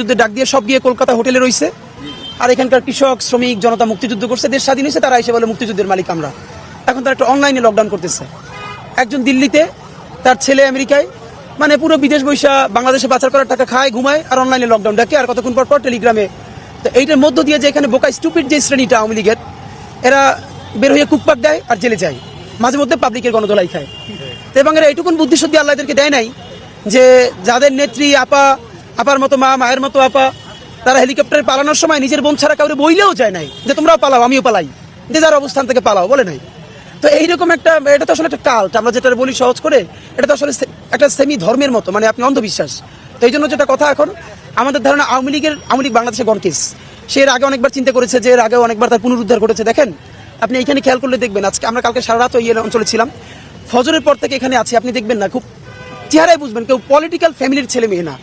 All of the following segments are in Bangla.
যুদ্ধে ডাক দিয়ে সব গিয়ে কলকাতা হোটেলে রইছে। আর এখানকার কৃষক, শ্রমিক, জনতা মুক্তিযুদ্ধ করছে। দেশ স্বাধীন হয়েছে, তারা এসে বলে মুক্তিযুদ্ধের মালিক আমরা। এখন তারা একটা অনলাইনে লকডাউন করতেছে। একজন দিল্লিতে, তার ছেলে আমেরিকায় মানে পুরো বিদেশ বৈশা বাংলাদেশে পাচার করার টাকা খায়, ঘুমায়, আর অনলাইনে লকডাউন ডাকে। আর কতক্ষণ পর পর টেলিগ্রামে তো এইটার মধ্য দিয়ে যে এখানে বোকা স্টুপিড যে শ্রেণীটা আওয়ামী লীগের, এরা বের হয়ে কুকপাক দেয় আর জেলে যায়। মাঝে মধ্যে পাবলিকের গণদোলাই খায়। তো এবং এরা এইটুকুন বুদ্ধিশুদ্ধি আল্লাহদেরকে দেয় নাই যে যাদের নেত্রী, আপা আপার মতো মা, মায়ের মতো আপা, তারা হেলিকপ্টারে পালানোর সময় নিজের বোন ছাড়া কাউরে বইলেও যায় নাই যে তোমরাও পালাও, আমিও পালাই। যে যার অবস্থান থেকে পালাও, বলে নাই। তো এইরকম একটা, এটা তো আসলে একটা কাল্ট আমরা যেটা বলি সহজ করে, এটা তো আসলে একটা সেমি ধর্মের মতো মানে আপনি অন্ধবিশ্বাস। তো এই জন্য যেটা কথা এখন, আমাদের ধারণা আওয়ামী লীগের, আওয়ামী লীগ বাংলাদেশে গণকেস সে এর আগে অনেকবার চিন্তা করেছে যে এর আগে অনেকবার তার পুনরুদ্ধার করেছে দেখেন, আপনি এখানে খেয়াল করলে দেখবেন, আজকে আমরা কালকে সারা রাত ওই অঞ্চলে ছিলাম। ফজরের পর থেকে এখানে আছি, আপনি দেখবেন না, খুব চেহারায় বুঝবেন, কেউ পলিটিক্যাল ফ্যামিলির ছেলে মেয়ে না।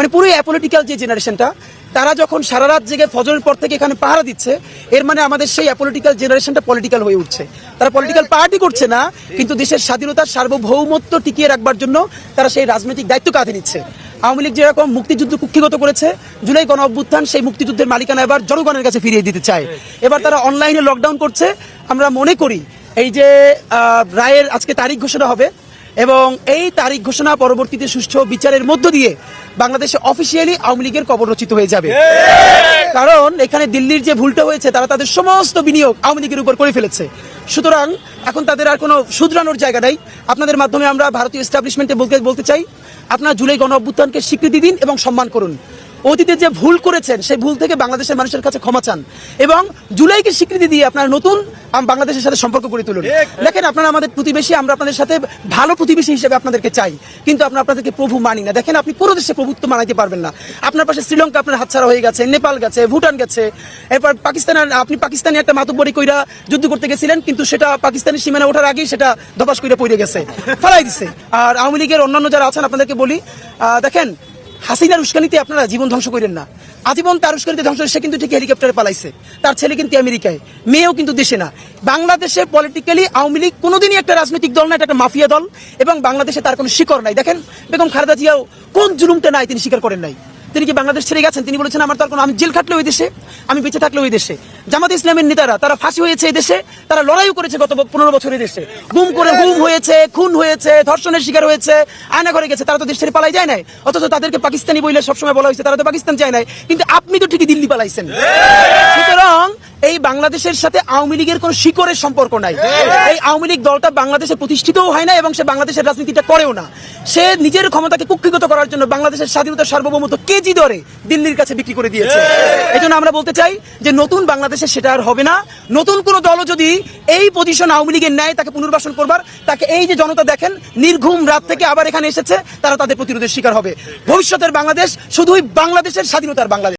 মানে পুরোই অ্যাপলিটিক্যাল যে জেনারেশনটা তারা যখন সারা রাত জেগে ফজরের পর থেকে এখানে পাহারা দিচ্ছে, এর মানে আমাদের সেই অ্যাপলিটিক্যাল জেনারেশনটা পলিটিক্যাল হয়ে উঠছে। তারা পলিটিক্যাল পার্টি করছে না, কিন্তু দেশের স্বাধীনতার সার্বভৌমত্ব টিকিয়ে রাখবার জন্য তারা সেই রাজনৈতিক দায়িত্ব কাঁধে নিচ্ছে। আওয়ামী লীগ যেরকম মুক্তিযুদ্ধ কুক্ষিগত করেছে, জুলাই গণ অভ্যুত্থান সেই মুক্তিযুদ্ধের মালিকানা এবার জনগণের কাছে ফিরিয়ে দিতে চায়। এবার তারা অনলাইনে লকডাউন করছে। আমরা মনে করি, এই যে রায়ের আজকে তারিখ ঘোষণা হবে এবং এই তারিখ ঘোষণা পরবর্তীতে সুষ্ঠু বিচারের মধ্য দিয়ে বাংলাদেশে অফিসিয়ালি আওয়ামী লীগের কবর রচিত হয়ে যাবে। কারণ এখানে দিল্লির যে ভুলটা হয়েছে, তারা তাদের সমস্ত বিনিয়োগ আওয়ামী লীগের উপর করে ফেলেছে। সুতরাং এখন তাদের আর কোনো শুধরানোর জায়গা নাই। আপনাদের মাধ্যমে আমরা ভারতীয় এস্টাবলিশমেন্টে বলতে বলতে চাই, আপনারা জুলাই গণ অভ্যুত্থানকে স্বীকৃতি দিন এবং সম্মান করুন। অতীতে যে ভুল করেছেন সেই ভুল থেকে বাংলাদেশের মানুষের কাছে ক্ষমা চান এবং জুলাইকে স্বীকৃতি দিয়ে আপনারা নতুন বাংলাদেশের সাথে সম্পর্ক করে তুলুন। দেখেন আপনারা আমাদের প্রতিবেশী আমরা আপনাদের সাথে ভালো প্রতিবেশী হিসেবে আপনাদেরকে চাই কিন্তু আমরা আপনাদেরকে প্রভু মানি না। দেখেন আপনি কোনো দেশে প্রভুত্ব মানাইতে পারবেন না। আপনার পাশে শ্রীলঙ্কা আপনার হাতছাড়া হয়ে গেছে নেপাল গেছে ভুটান গেছে। এরপর পাকিস্তানের আপনি পাকিস্তানি একটা মাতব্বরি কইরা যুদ্ধ করতে গেছিলেন কিন্তু সেটা পাকিস্তানের সীমানা ওঠার আগেই সেটা দবাস কইরা পড়ে গেছে ফেলাই দিছে। আর আওয়ামী লীগের অন্যান্য যারা আছেন আপনাদেরকে বলি আহ, দেখেন হাসিনার উস্কানিতে আপনারা জীবন ধ্বংস করেন না। আজীবন তার উস্কানিতে ধ্বংস সে কিন্তু ঠিক হেলিকপ্টারে পালাইছে। তার ছেলে কিন্তু আমেরিকায়, মেয়েও কিন্তু দেশে না। বাংলাদেশে পলিটিক্যালি আওয়ামী লীগ কোনোদিনই একটা রাজনৈতিক দল না, এটা একটা মাফিয়া দল, এবং বাংলাদেশে তার কোনো শিকড় নাই। দেখেন বেগম খালেদা জিয়াও কোন জুলুমটা নাই তিনি স্বীকার করেন নাই। তিনি কি বাংলাদেশ ছেড়ে গেছেন? তিনি বলেছেন, আমার তো আমি জেল খাটলে ওই দেশে, আমি বেঁচে থাকলে ওই দেশে। জামাত ইসলামের নেতারা, তারা ফাঁসি হয়েছে এই দেশে, তারা লড়াইও করেছে গত পনেরো বছর এই দেশে। গুম করে গুম হয়েছে, খুন হয়েছে, ধর্ষণের শিকার হয়েছে, আয়না ঘরে গেছে, তারা তো দেশ ছেড়ে পালাই যায় নাই। অথচ তাদেরকে পাকিস্তানি বইলে সবসময় বলা হয়েছে, তারা তো পাকিস্তান যায় নাই। কিন্তু আপনি তো ঠিকই দিল্লি পালাইছেন। সুতরাং এই বাংলাদেশের সাথে আওয়ামী লীগের কোন শিকড়ের সম্পর্ক নাই। এই আওয়ামী লীগ দলটা বাংলাদেশে প্রতিষ্ঠিতও হয় না এবং সে বাংলাদেশের রাজনীতিটা করেও না। সে নিজের ক্ষমতাকে কুক্ষিগত করার জন্য বাংলাদেশের স্বাধীনতার সার্বভৌমত্ব কেজি দরে দিল্লির কাছে বিক্রি করে দিয়েছে। এই জন্য আমরা বলতে চাই যে নতুন বাংলাদেশে সেটা আর হবে না। নতুন কোন দলও যদি এই পজিশন আওয়ামী লীগের ন্যায় তাকে পুনর্বাসন করবার তাকে এই যে জনতা দেখেন নির্ঘুম রাত থেকে আবার এখানে এসেছে তারা তাদের প্রতিরোধের শিকার হবে। ভবিষ্যতের বাংলাদেশ শুধুই বাংলাদেশের স্বাধীনতার বাংলাদেশ।